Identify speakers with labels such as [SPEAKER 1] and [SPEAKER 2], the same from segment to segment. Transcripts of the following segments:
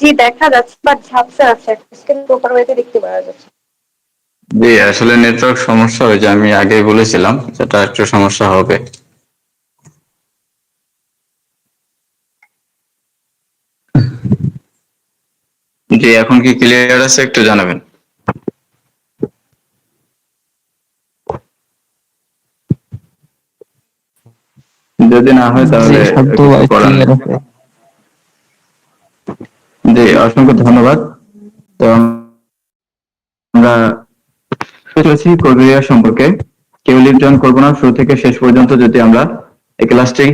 [SPEAKER 1] জি দেখা যাচ্ছে বাট ঝাপসা আছে স্ক্রিন প্রপার ওয়েতে দেখতে পাওয়া যাচ্ছে।
[SPEAKER 2] জি আসলে নেটওয়ার্ক সমস্যা যে আমি আগেই বলেছিলাম সেটা একটু সমস্যা হবে। জি এখন কি ক্লিয়ার আছে একটু জানাবেন? যদি না হয় তাহলে
[SPEAKER 3] জি, শব্দ
[SPEAKER 2] কিছু করার নেই।
[SPEAKER 3] clear আছে।
[SPEAKER 2] জি অসংখ্য ধন্যবাদ। তো আমরা চলেছি সম্পর্কে। কেউ করব না, শুরু থেকে শেষ পর্যন্ত যদি আমরা এই ক্লাসটি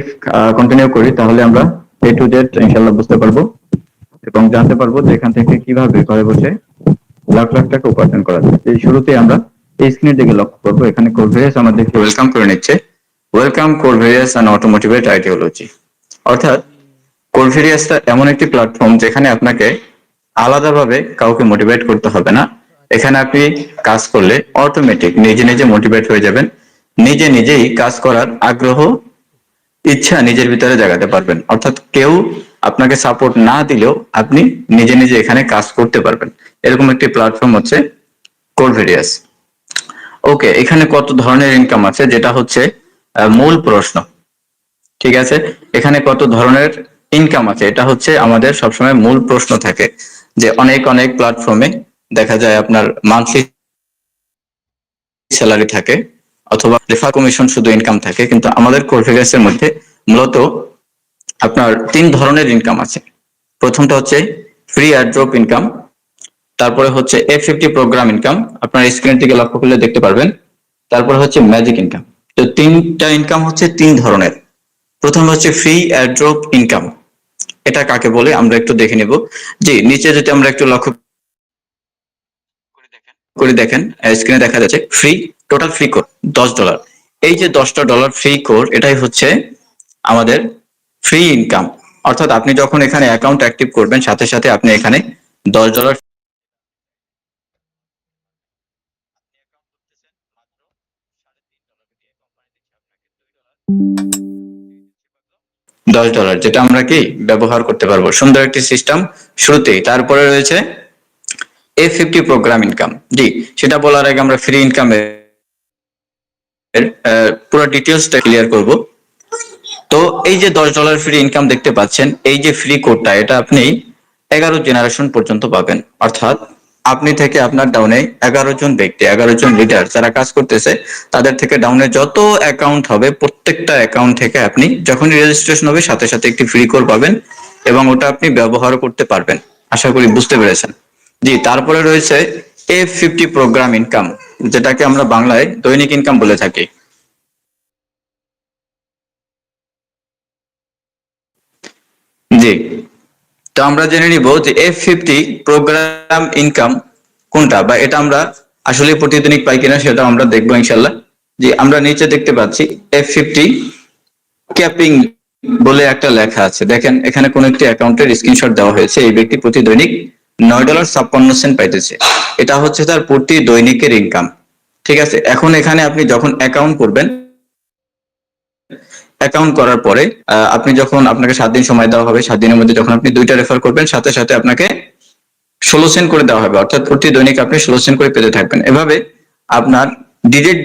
[SPEAKER 2] কন্টিনিউ করি, তাহলে আমরা এ টু জেড ইনশাল্লাহ বুঝতে পারব এবং জানতে পারব যে এখান থেকে কীভাবে ঘরে বসে লাখ লাখ টাকা উপার্জন করা যায়। এই শুরুতে আমরা এই স্ক্রিনের দিকে লক্ষ্য করব। এখানে কোরভেরিয়াস আমাদেরকে ওয়েলকাম করে নিচ্ছে। ওয়েলকাম কোরভেরিয়াস অ্যান্ড অটোমোটিভেট আইডিওলজি অর্থাৎ কোরভেরিয়াসটা এমন একটি প্ল্যাটফর্ম যেখানে আপনাকে আলাদাভাবে কাউকে মোটিভেট করতে হবে না। এখানে আপনি কাজ করলে অটোমেটিক নিজে নিজে মোটিভেট হয়ে যাবেন। নিজে নিজেই কাজ করার আগ্রহ, ইচ্ছা নিজের ভিতরে জাগাতে পারবেন। অর্থাৎ কেউ আপনাকে সাপোর্ট না দিলেও আপনি নিজে নিজে এখানে কাজ করতে পারবেন। এরকম একটি প্ল্যাটফর্ম হচ্ছে কোরভেরিয়াস ওকে, এখানে কত ধরনের ইনকাম আছে? যেটা হচ্ছে মূল প্রশ্ন। ঠিক আছে? এখানে কত ধরনের ইনকাম আছে, এটা হচ্ছে আমাদের সবসময় মূল প্রশ্ন থাকে যে অনেক অনেক প্ল্যাটফর্মে দেখা যায় আপনার মান্থলি স্যালারি থাকে অথবা রেফার কমিশন শুধু ইনকাম থাকে, কিন্তু আমাদের কোরভেগাসের মধ্যে মূলত আপনার তিন ধরনের ইনকাম আছে। প্রথমটা হচ্ছে ফ্রি অ্যাড্রপ ইনকাম তারপরে হচ্ছে এফ ফিফটি প্রোগ্রাম ইনকাম আপনার স্ক্রিন থেকে লক্ষ্য করলে দেখতে পারবেন। তারপরে হচ্ছে ম্যাজিক ইনকাম তো তিনটা ইনকাম হচ্ছে তিন ধরনের। প্রথম হচ্ছে ফ্রি অ্যাড্রপ ইনকাম এটা কাকে বলে আমরা একটু দেখে নিব। জি, নিচে যদি আমরা একটু লক্ষ্য করে দেখেন স্ক্রিনে দেখা যাচ্ছে ফ্রি টোটাল ফ্রি কোর দশ ডলার এই যে দশটা ডলার ফ্রি কোর এটাই হচ্ছে আমাদের ফ্রি ইনকাম অর্থাৎ আপনি যখন এখানে অ্যাকাউন্ট অ্যাক্টিভ করবেন, সাথে সাথে আপনি এখানে দশ ডলার দশ ডলার যেটা আমরা কি ব্যবহার করতে পারব? সুন্দর একটি সিস্টেম শুরুতেই। তারপরে রয়েছে এ ফিফটি প্রোগ্রাম ইনকাম জি, সেটা বলার আগে আমরা ফ্রি ইনকামের পুরো ডিটেলসটা ক্লিয়ার করব। তো এই যে দশ ডলার ফ্রি ইনকাম দেখতে পাচ্ছেন, এই যে ফ্রি কোডটা এটা আপনি এগারো জেনারেশন পর্যন্ত পাবেন। অর্থাৎ আপনি থেকে আপনার ডাউনে এগারো জন ব্যক্তি, এগারো জন লিডার যারা কাজ করতেছে, তাদের থেকে ডাউনে যত অ্যাকাউন্ট হবে, প্রত্যেকটা অ্যাকাউন্ট থেকে আপনি যখনই রেজিস্ট্রেশন হবে, সাথে সাথে একটি ফ্রি কোড পাবেন এবং ওটা আপনি ব্যবহার করতে পারবেন। আশা করি বুঝতে পেরেছেন। জি, তারপরে রয়েছে এফ ফিফটি প্রোগ্রাম ইনকাম যেটাকে আমরা বাংলায় দৈনিক ইনকাম বলে থাকি। জি তো আমরা জেনে নিব যে এফ ফিফটি প্রোগ্রাম ইনকাম কোনটা বা এটা আমরা আসলে প্রতিদিনিক পাই কিনা সেটা আমরা দেখব ইনশাল্লাহ যে আমরা নিচে দেখতে পাচ্ছি এফ ফিফটি ক্যাপিং বলে একটা লেখা আছে। দেখেন, এখানে কোন একটি অ্যাকাউন্টের স্ক্রিনশট দেওয়া হয়েছে। এই ব্যক্তি প্রতি দৈনিক নয় ডলার ছাপ্পান্ন সেন্ট পাইতেছে। এটা হচ্ছে তার প্রতি দৈনিকের ইনকাম ঠিক আছে? এখন এখানে আপনি যখন অ্যাকাউন্ট করবেন অ্যাকাউন্ট করার পরে আপনি যখন আপনাকে সাত দিন সময় দেওয়া হবে, সাত দিনের মধ্যে যখন আপনি দুইটা রেফার করবেন, সাথে সাথে আপনাকে ষোলো সেন্ট করে দেওয়া হবে। অর্থাৎ প্রতি দৈনিক আপনি ষোলো সেন্ট করে পেতে থাকবেন। এভাবে আপনার ডিরেক্ট